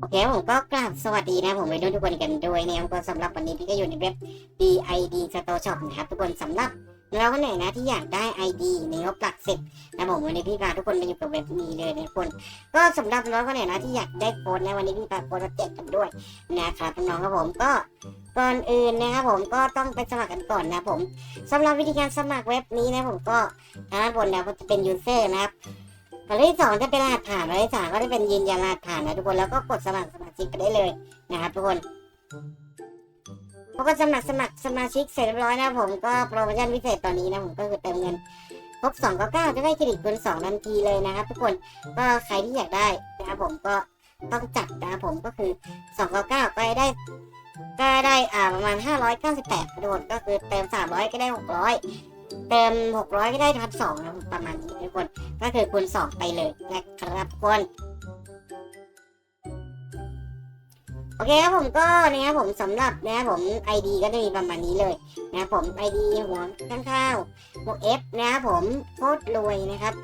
โอเคผมก็กราบสวัสดีนะผมไปดูทุกคนกันด้วยนะครับก็สำหรับวันนี้พี่ก็อยู่ในเว็บ DID Store Shop นะครับทุกคนสำหรับเราคนไหนนะที่อยากได้ ID ในงบหลักสิบนะผมวันนี้พี่พาทุกคนมาอยู่กับเว็บนี้เลยนะทุกคน ก็สำหรับน้องคนไหนนะที่อยากได้โค้ดนะวันนี้พี่พาโค้ดมาแจกกันด้วยนะครับน้องครับผมก็ก่อนอื่นนะครับผมก็ต้องไปสมัครกันก่อนนะผมสำหรับวิธีการสมัครเว็บนี้นะผมก็ทางด้านบนนะจะเป็น user นะครับ อันที่สองจะเป็นรหัสผ่านอันที่สามก็จะเป็นยืนยันรหัสผ่านนะทุกคนแล้วก็กดสมัครสมาชิกไปได้เลยนะครับทุกคนพอก็สมัครสมัครสมาชิกเสร็จเรียบร้อยนะผมก็โปรโมชั่นพิเศษตอนนี้นะผมก็คือเติมเงินครบสองก้าเก้าจะได้เครดิตคูณสองทันทีเลยนะครับทุกคนก็ใครที่อยากได้นะครับผมก็ต้องจัดนะครับผมก็คือสองก้าเก้าก็ได้ก็ได้อ่าประมาณห้าร้อยเก้าสิบแปดทุกคนก็คือเติมสามร้อยก็ได้หกร้อย เติมหกร้อยก็ได้ทับสองนะประมาณนี้ทุกคน ก็คือคูณสองไปเลยนะครับทุกคนโอเคครับผมก็นะครับผมสำหรับนะครับผม ID ก็จะมีประมาณนี้เลยนะครับผม ID หัวข้างข้าวบวก F นะครับผมโคตรรวยนะครับ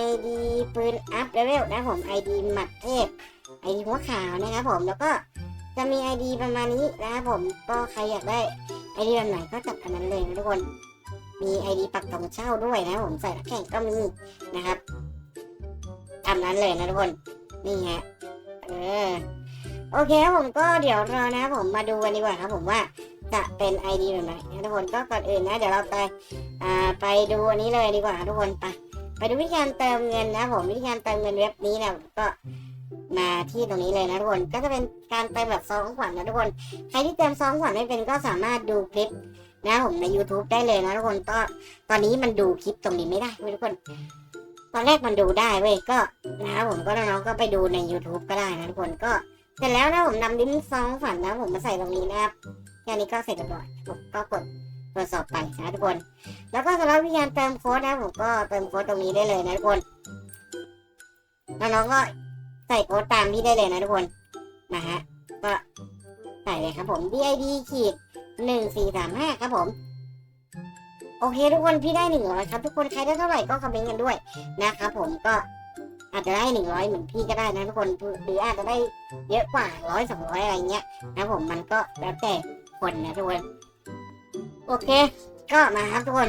ID ปืนอัพเลเวลนะครับผม ID หมัดเทพ ID หัวขาวนะครับผมแล้วก็จะมี ID ประมาณนี้นะครับผมก็ใครอยากได้ ID แบบไหนก็จัดอันนั้นเลยนะทุกคน มี ID ปักตรงเช่าด้วยนะผมใส่แข่งก็มีนะครับตามนั้นเลยนะทุกคน นี่ฮะ เออ โอเคครับผมก็เดี๋ยวรานะครับผมมาดูกันดีกว่าครับผมว่าจะเป็น ID แบบไหนนะทุกคนก็ก่อนอื่นนะเดี๋ยวเราไปอ่าไปดูอันนี้เลยดีกว่าทุกคนไปไปดูวิธีการเติมเงินนะครับผมวิธีการเติมเงินเว็บนี้นะก็มาที่ตรงนี้เลยนะทุกคนก็จะเป็นการเติมแบบซองขวัญนะทุกคน ใครที่เติมซองขวัญไม่เป็นก็สามารถดูคลิป นะผมใน YouTube ได้เลยนะทุกคนก็ตอนนี้มันดูคลิปตรงนี้ไม่ได้ทุกคน ตอนแรกมันดูได้เว้ยก็นะครับผมก็น้องๆก็ไปดูใน YouTube ก็ได้นะทุกคนก็เสร็จแล้วนะผมนำลิ้นซองฝันนะผมมาใส่ตรงนี้นะครับแค่นี้ก็เสร็จเรียบร้อยผมก็กดตรวจสอบไปนะทุกคน แล้วก็สำหรับวิธีการเติมโค้ดนะผมก็เติมโค้ดตรงนี้ได้เลยนะทุกคนน้องก็ใส่โค้ดตามที่ได้เลยนะทุกคนนะฮะก็ใส่เลยครับผม DID ขีด หนึ่งสี่สามห้าครับผม โอเคทุกคนพี่ได้หนึ่งร้อยครับ ทุกคนใครได้เท่าไหร่ก็คอมเมนต์กันด้วยนะครับผมก็อาจจะได้หนึ่งร้อยเหมือนพี่ก็ได้นะทุกคนหรืออาจจะได้เยอะกว่าร้อยสองร้อยอะไรเงี้ยนะผมมันก็แล้วแต่คนนะทุกคนโอเค ก็มาครับทุกคน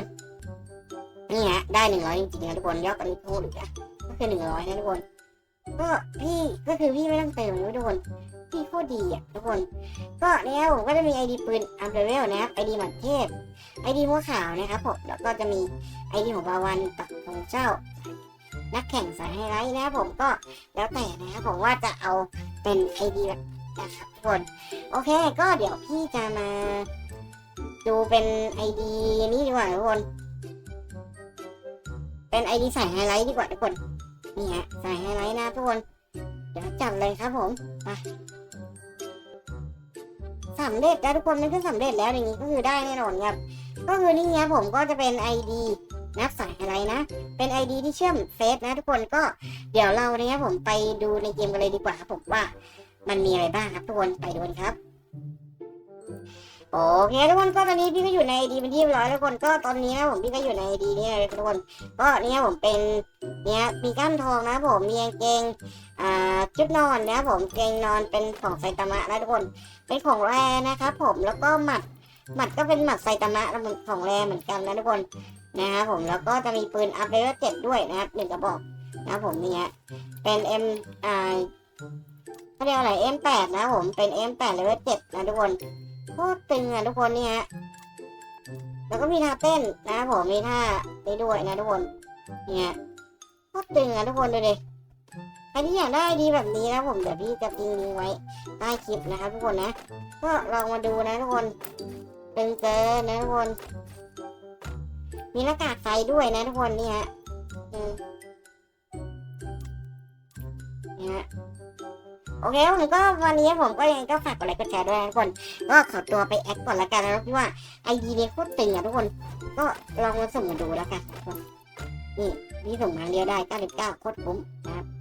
นี่ฮะได้หนึ่งร้อยจริงๆนะทุกคนยอดกันพูดอีกอะก็คือหนึ่งร้อยนะทุกคนก็พี่ก็คือพี่ไม่ต้องเติมนะทุกคน พี่โคตรดีอะทุกคน ก็เนี่ยผมก็จะมีไอดีปืนอัมเบรเวลนะครับไอดีหมัดเทพไอดีหัวขาวนะครับผมแล้วก็จะมีไอดีของบาวันตักของเจ้า นักแข่งสายไฮไลท์นะครับผมก็แล้วแต่นะครับผมว่าจะเอาเป็นไอดีแบบนะครับทุกคนโอเคก็เดี๋ยวพี่จะมาดูเป็นไอดีนี้ดีกว่าทุกคน เป็นไอดีสายไฮไลท์ดีกว่าทุกคน นี่ฮะสายไฮไลท์นะทุกคน เดี๋ยวจัดเลยครับผม ไป สำเร็จแล้วทุกคนมันก็สำเร็จแล้วอย่างนี้ก็คือได้แน่นอนครับ ก็คือนี่ครับผมก็จะเป็น ID นักสายอะไรนะ เป็น ID ที่เชื่อมเฟซนะทุกคนก็เดี๋ยวเราเนี่ยผมไปดูในเกมกันเลยดีกว่าครับผมว่า มันมีอะไรบ้างครับทุกคนไปดูกันครับ โอเคทุกคนก็ตอนนี้พี่ก็อยู่ใน ID เป็นที่เรียบร้อยแล้วทุกคนก็ตอนนี้นะผมพี่ก็อยู่ใน ID นี่เลยทุกคนก็เนี่ยผมเป็นเนี่ยมีกล้ามทองนะผมมีกางเกงอ่าชุดนอนนะผมเกงนอนเป็นของไซตามะนะทุกคนเป็นของแรนะครับผมแล้วก็หมัดหมัดก็เป็นหมัดไซตามะแล้วมันของแรเหมือนกันนะทุกคนนะครับผมแล้วก็จะมีปืนอัพเลเวลเจ็ดด้วยนะครับหนึ่งกระบอกนะผมเนี่ฮะเป็นเอ็มอ่าเขาเรียกอะไรเอ็มแปดนะผมเป็นเอ็มแปดเลเวลเจ็ดนะทุกคน โคตรตึงอะทุกคนนี่ฮะ แล้วก็มีท่าเต้นนะผมมีท่านี้ด้วยนะทุกคนเนี่ยโคตรตึงอะทุกคนดูดิใครที่อยากได้ดีแบบนี้นะผมเดี๋ยวพี่จะทิ้งลิงไว้ใต้คลิปนะครับทุกคนนะ ก็ลองมาดูนะทุกคนตึงเกินนะทุกคน มีหน้ากากไฟด้วยนะทุกคนนี่ฮะอืมนี่ฮะ เคผมก็วันนี้ผมก็ยังก็ฝากกดไลค์กดแชร์ด้วยนะทุกคน ก็ขอตัวไปแอคก่อนละกันนะพี่ว่าไอดีนี้โคตรตึงอะทุกคน ก็ลองมาส่งมาดูแล้วกันนี่พี่ส่งมาเดียวได้99โคตรคุ้มนะครับ